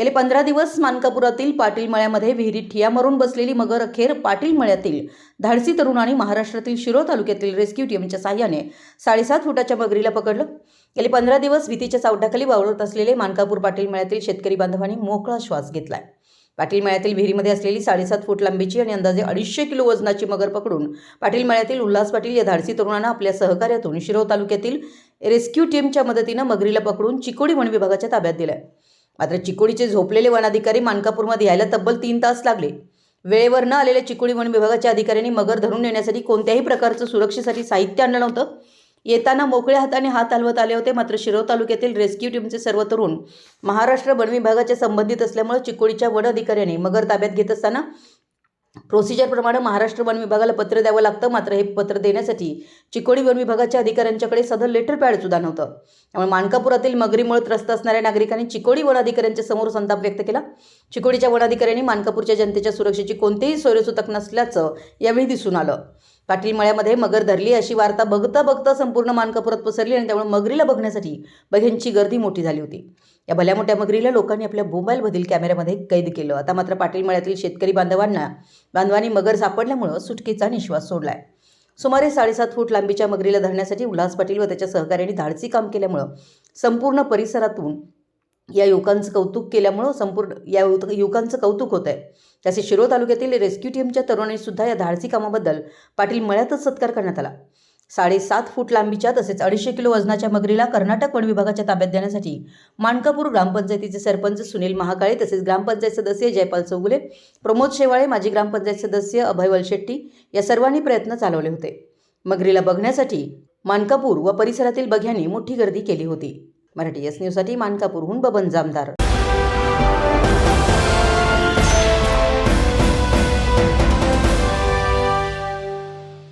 गेले पंधरा दिवस मानकापुरातील पाटील मळ्यामध्ये विहिरीत ठिया मारून बसलेली मगर अखेर पाटील मळ्यातील धाडसी तरुणांनी महाराष्ट्रातील शिरो तालुक्यातील रेस्क्यू टीमच्या साह्याने साडेसात फुटाच्या मगरीला पकडलं. गेले पंधरा दिवस भीतीच्या सावटाखाली वावरत असलेले मानकापूर पाटील मळ्यातील शेतकरी बांधवांनी मोकळा श्वास घेतलाय. पाटील मळ्यातील विहिरीमध्ये असलेली साडेसात फूट लांबीची आणि अंदाजे अडीचशे किलो वजनाची मगर पकडून पाटील मळ्यातील उल्हास पाटील या धाडसी तरुणांना आपल्या सहकार्यातून शिरोळ तालुक्यातील रेस्क्यू टीमच्या मदतीनं मगरीला पकडून चिकोडी वन विभागाच्या ताब्यात दिलाय. मात्र चिकोडीचे झोपलेले वनाधिकारी मानकापूरमध्ये यायला तब्बल तीन तास लागले. वेळेवर न आलेल्या चिकोडी वन विभागाच्या अधिकाऱ्यांनी मगर धरून नेण्यासाठी कोणत्याही प्रकारचं सुरक्षेसाठी साहित्य आणलं नव्हतं. येताना मोकळ्या हाताने हात हलवत आले होते मात्र शिरोळ तालुक्यातील रेस्क्यू टीमचे सर्व तरुण महाराष्ट्र वन विभागाच्या संबंधित असल्यामुळे चिकोडीच्या वन अधिकाऱ्यांनी मगर ताब्यात घेत असताना प्रोसिजरप्रमाणे महाराष्ट्र वन विभागाला पत्र द्यावं लागतं. मात्र हे पत्र देण्यासाठी चिकोडी वन विभागाच्या अधिकाऱ्यांच्याकडे सदर लेटर पॅड सुद्धा नव्हतं. त्यामुळे मानकापुरातील मगरीमुळे त्रस्त असणाऱ्या नागरिकांनी चिकोडी वनाधिकाऱ्यांच्या समोर संताप व्यक्त केला. चिकोडीच्या वनाधिकाऱ्यांनी मानकापूरच्या जनतेच्या सुरक्षेची कोणतीही सोयसूतक नसल्याचं यावेळी दिसून आलं. पाटील मळ्यामध्ये मगर धरली अशी वार्ता बघता बघता संपूर्ण मानकापुरात पसरली आणि त्यामुळे मगरीला बघण्यासाठी बघ्यांची गर्दी मोठी झाली होती. या भल्या मोठ्या मगरीला लोकांनी आपल्या मोबाईलमधील कॅमेऱ्यामध्ये कैद केलं. आता मात्र पाटील मळ्यातील शेतकरी बांधवांना बांधवांनी मगर सापडल्यामुळं सुटकेचा निश्वास सोडलाय. सुमारे साडेसात फूट लांबीच्या मगरीला धरण्यासाठी उल्हास पाटील व त्याच्या सहकार्याने धाडसी काम केल्यामुळं संपूर्ण परिसरातून या युवकांचं कौतुक केल्यामुळं संपूर्ण या युवकांचं कौतुक होत आहे तसे शिरो तालुक्यातील रेस्क्यू टीमच्या तरुणांनी या धाडसी कामाबद्दल पाटील मळ्यातच सत्कार करण्यात आला. साडेसात फूट लांबीच्या तसेच अडीचशे किलो वजनाच्या मगरीला कर्नाटक वन विभागाच्या ताब्यात देण्यासाठी मानकापूर ग्रामपंचायतीचे सरपंच सुनील महाकाळे तसेच ग्रामपंचायत सदस्य जयपाल चौगुले प्रमोद शेवाळे माजी ग्रामपंचायत सदस्य अभय वलशेट्टी या सर्वांनी प्रयत्न चालवले होते. मगरीला बघण्यासाठी मानकापूर व परिसरातील बघ्यांनी मोठी गर्दी केली होती. मराठी एस न्यूजसाठी मानकापूरहून बबन जामदार.